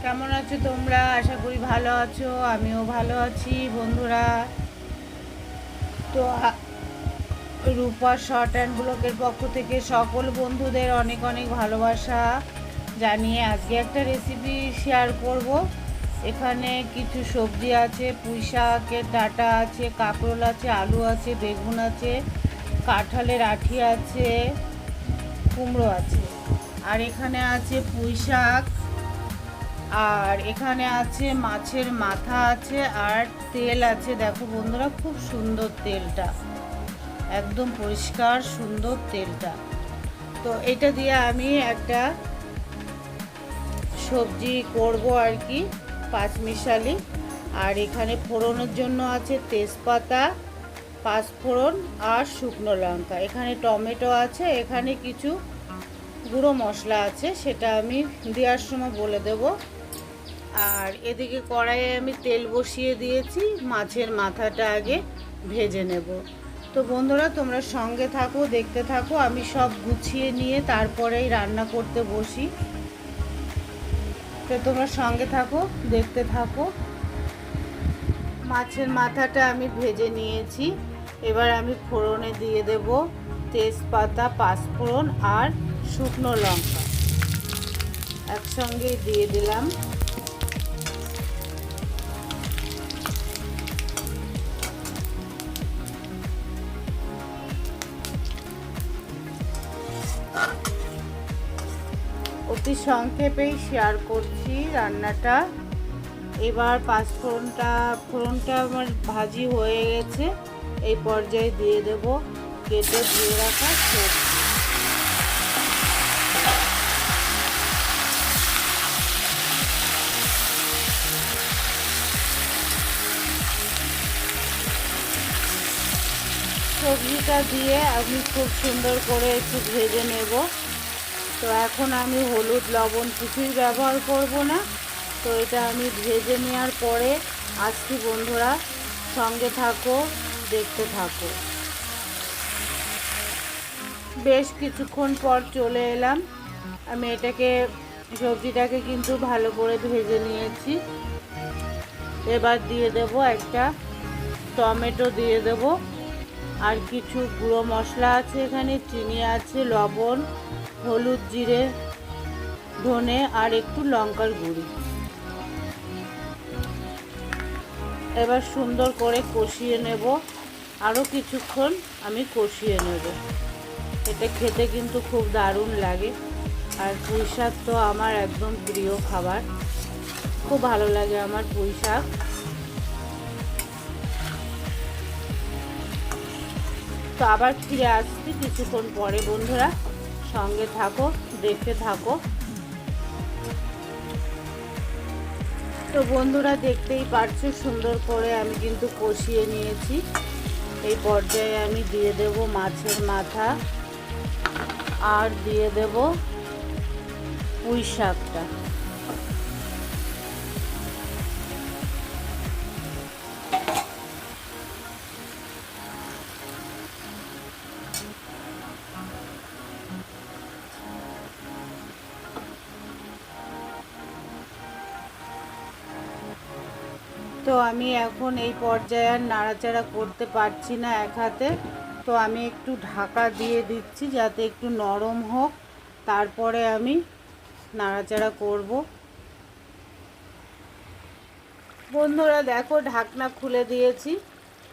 আছো তোমরা? আশা করি ভালো আছো, আমিও ভালো আছি। বন্ধুরা, তো রূপা শর্ট অ্যান্ড ব্লকের পক্ষ থেকে সকল বন্ধুদের অনেক অনেক ভালোবাসা জানিয়ে আজকে একটা রেসিপি শেয়ার করব। এখানে কিছু সবজি আছে, পুঁই শাকের ডাটা আছে, কাঁকরোল আছে, আলু আছে, বেগুন আছে, কাঁঠালের আঠি আছে, কুমড়ো আছে। আর এখানে আছে পুঁই শাক। আর এখানে আছে, মাছের মাথা আছে আর তেল আছে। দেখো বন্ধুরা, খুব সুন্দর তেলটা। একদম পরিষ্কার, সুন্দর তেলটা। তো এটা দিয়ে আমি একটা সবজি করব আর কি, পাঁচমিশালি। আর এখানে ফোড়নের জন্য আছে তেজপাতা, পাঁচফোড়ন আর শুকনো লঙ্কা। এখানে টমেটো আছে, এখানে কিছু গুঁড়ো মশলা আছে, সেটা আমি দেওয়ার সময় বলে দেব। আর এদিকে কড়াইয়ে আমি তেল বসিয়ে দিয়েছি, মাছের মাথাটা আগে ভেজে নেব। তো বন্ধুরা, তোমরা সঙ্গে থাকো, দেখতে থাকো, আমি সব গুছিয়ে নিয়ে তারপরেই রান্না করতে বসি। তো তোমরা সঙ্গে থাকো, দেখতে থাকো। মাছের মাথাটা আমি ভেজে নিয়েছি। এবার আমি ফোড়নে দিয়ে দেব তেজপাতা, পাঁচফোড়ন আর শুকনো লঙ্কা। একসঙ্গে দিয়ে দিলাম। অতি সংক্ষেপেই শেয়ার করছি রান্নাটা। এবার পাঁচফোড়নটা, ফোড়নটা আমার ভাজি হয়ে গেছে। এই পর্যায়ে দিয়ে দেব কেটে ধুয়ে রাখা সবজি। সবজিটা দিয়ে আমি খুব সুন্দর করে একটু ভেজে নেব। তো এখন আমি হলুদ লবণ কিছুই ব্যবহার করব না। তো এটা আমি ভেজে নেওয়ার পরে আজকে বন্ধুরা সঙ্গে থাকো, দেখতে থাকো। বেশ কিছুক্ষণ পর চলে এলাম। আমি এটাকে, সবজিটাকে কিন্তু ভালো করে ভেজে নিয়েছি। এবার দিয়ে দেব একটা টমেটো দিয়ে দেব। আর কিছু গুঁড়ো মশলা আছে এখানে, চিনি আছে, লবণ হলুদ জিরে, ধনে আর একটু লঙ্কার গুঁড়ি। এবার সুন্দর করে কষিয়ে নেব। আরও কিছুক্ষণ আমি কষিয়ে নেব। এটা খেতে কিন্তু খুব দারুণ লাগে। আর পুঁই শাক তো আমার একদম প্রিয় খাবার। খুব ভালো লাগে আমার পুঁই শাক তো আবার ফিরে আসছি কিছুক্ষণ পরে, বন্ধুরা। সঙ্গে থাকো, দেখতে থাকো। তো বন্ধুরা দেখতেই পারছ, সুন্দর করে আমি কিন্তু কষিয়ে নিয়েছি। এই পর্যায়ে আমি দিয়ে দেব মাছের মাথা আর দিয়ে দেব পুঁই শাকটা। তো আমি এখন এই পর্যায়ে আর নাড়াচাড়া করতে পারছি না এক হাতে। তো আমি একটু ঢাকা দিয়ে দিচ্ছি যাতে একটু নরম হোক। তারপরে আমি নাড়াচাড়া করব। বন্ধুরা, দেখো ঢাকনা খুলে দিয়েছি।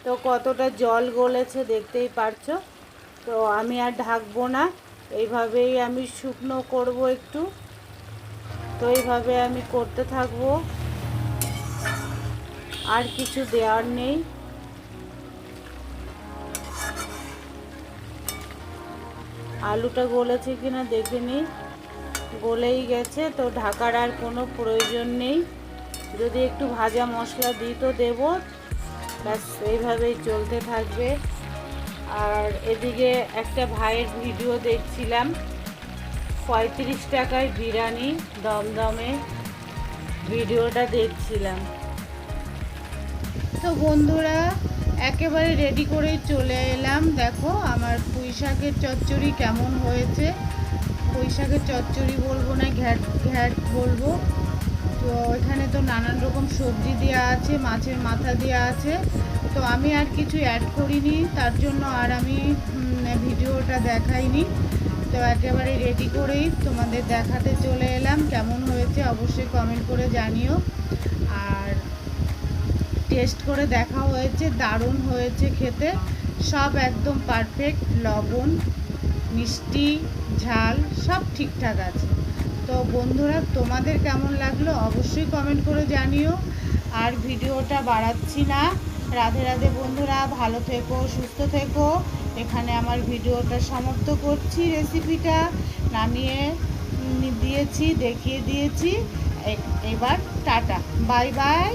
তো কতটা জল গলেছে দেখতেই পারছ। তো আমি আর ঢাকবো না। এইভাবেই আমি শুকনো করব একটু। তো এইভাবে আমি করতে থাকব। আর কিছু দেওয়ার নেই। আলুটা গলেছে কিনা দেখে নিই গলেই গেছে, তো ঢাকার আর কোনো প্রয়োজন নেই। যদি একটু ভাজা মশলা দিই তো দেবো। ব্যাস, এইভাবেই চলতে থাকবে। আর এদিকে একটা ভাইয়ের ভিডিও দেখছিলাম। পঁয়ত্রিশ টাকায় বিরিয়ানি, দমদমে। ভিডিওটা দেখছিলাম। তো বন্ধুরা, একেবারে রেডি করেই চলে এলাম। দেখো, আমার পুঁই শাকের চচ্চড়ি কেমন হয়েছে। পুঁই শাকের চচ্চড়ি বলব না, ঘ্যাট ঘ্যাট বলব। তো তো এখানে তো নানান রকম সবজি দেওয়া আছে, মাছের মাথা দেওয়া আছে। তো আমি আর কিছু অ্যাড করিনি, তার জন্য আর আমি ভিডিওটা দেখাইনি। তো একেবারে রেডি করেই তোমাদের দেখাতে চলে এলাম, কেমন হয়েছে অবশ্যই কমেন্ট করে জানিও। আর টেস্ট করে দেখা হয়েছে, দারুণ হয়েছে খেতে। সব একদম পারফেক্ট লবণ, মিষ্টি, ঝাল, সব ঠিকঠাক আছে। তো বন্ধুরা, তোমাদের কেমন লাগল অবশ্যই কমেন্ট করে জানিও। আর ভিডিওটা বাড়াচ্ছি না। রাধে রাধে বন্ধুরা, ভালো থেকো, সুস্থ থেকো। এখানে আমার ভিডিওটা সমাপ্ত করছি রেসিপিটা নামিয়ে দিয়েছি, দেখিয়ে দিয়েছি। এবার টাটা। Bye bye.